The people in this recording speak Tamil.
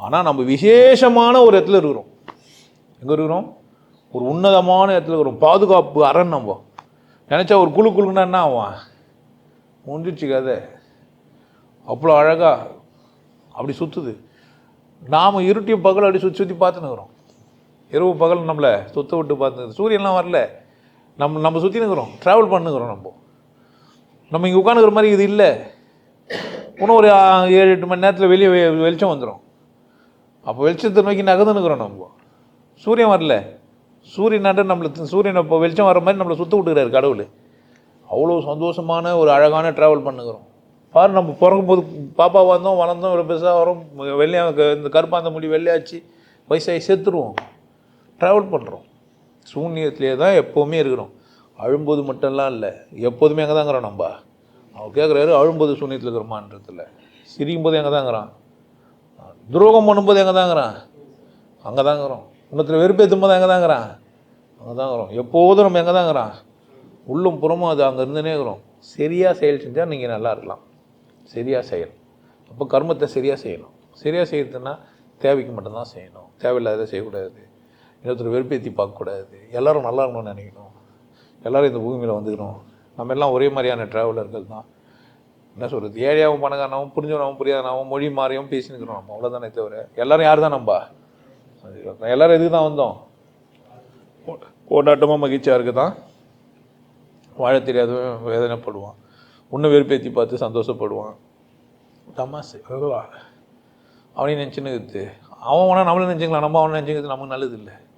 ஆனால் நம்ம விசேஷமான ஒரு இடத்துல இருக்கிறோம். எங்கே இருக்கிறோம்? ஒரு உன்னதமான இடத்துல இருக்கிறோம். பாதுகாப்பு அரண் நம்ம. நினச்சா ஒரு குழு குழுன்னா என்ன ஆவான் முடிஞ்சிச்சு கதை. அவ்வளோ அழகா அப்படி சுற்றுது நாம் இருட்டியும் பகல் அப்படி சுற்றி சுற்றி பார்த்துன்னுக்குறோம் இரவு பகல் நம்மளை சுத்த விட்டு பார்த்து சூரியன்லாம் வரல. நம்ம நம்ம சுற்றி நிற்கிறோம் ட்ராவல் பண்ணுக்கிறோம் நம்ம. நம்ம இங்கே உட்காந்துக்கிற மாதிரி இது இல்லை. இன்னும் ஒரு ஏழு எட்டு மணி நேரத்தில் வெளியே வெ- வெளிச்சம் வந்துடும் அப்போ வெளிச்சத்தை நோக்கி நகர்ந்து நிற்கிறோம் நம்ம. சூரியன் வரல. சூரியனாட்ட நம்மளை சூரியன் இப்போ வெளிச்சம் வர மாதிரி நம்மளை சுத்த விட்டுக்கிறாரு கடவுள். அவ்வளோ சந்தோஷமான ஒரு அழகான ட்ராவல் பண்ணுகிறோம். பாரு நம்ம பிறக்கும்போது பாப்பா வந்தோம் வளர்ந்தோம் இவ்வளோ பெருசாக வரோம். வெள்ளையா இந்த கருப்பாந்த முடி வெள்ளையாச்சு. வயசாகி செத்துருவோம். ட்ராவல் பண்ணுறோம் சூன்யத்திலே தான் எப்போவுமே இருக்கிறோம். அழும்போது மட்டும்லாம் இல்லை. எப்போதுமே அங்கே தாங்கிறோம் நம்ம. அவன் கேட்குறாரு அழும்போது சூன்யத்தில் இருக்கிறோமான்றதில்ல சிரிக்கும் போது எங்கே தாங்கிறான் துரோகம் பண்ணும்போது எங்கே தாங்கிறான் அங்கே தாங்கிறோம் இன்னொருத்தர் வெறுப்பேற்றும் போது எங்கே தாங்கிறான் அங்கே தாங்கிறோம் எப்போதும் நம்ம எங்கே தாங்கிறான் உள்ளும் புறமும் அது அங்கே இருந்துனே இருக்கிறோம். சரியாக செயல் செஞ்சால் நீங்கள் நல்லா இருக்கலாம். சரியாக செயல் அப்போ கர்மத்தை சரியாக செய்யணும். சரியாக செய்யறதுன்னா தேவைக்கு மட்டும்தான் செய்யணும். தேவையில்லாத செய்யக்கூடாது. இன்னொருத்தர் வெறுப்பேற்றி பார்க்கக்கூடாது. எல்லோரும் நல்லா இருக்கணும்னு நினைக்கணும். எல்லோரும் இந்த பூமியில் வந்துக்கணும். நம்ம எல்லாம் ஒரே மாதிரியான ட்ராவலர்கள் தான். என்ன சொல்கிறது ஏழையாகவும் பணக்காரனாகவும் புரிஞ்சவனாகவும் புரியாதனாகவும் மொழி மாறியும் பேசினுக்கிறோம் நம்ம. அவ்வளோதானே தவிர எல்லாரும் யார் தான் நம்ப எல்லாரும் எதுக்கு தான் வந்தோம்? கொண்டாட்டமாக மகிழ்ச்சியாக இருக்குது தான் வாழ தெரியாதவன் வேதனைப்படுவான். உன்னை வெறுப்பேற்றி பார்த்து சந்தோஷப்படுவான். தமாசு. அவனையும் நினச்சின்னு இருக்குது அவன் வேணால் நம்மளும் நினச்சிக்கலாம். நம்ம அவனை நினச்சிக்கிறது நமக்கு நல்லது இல்லை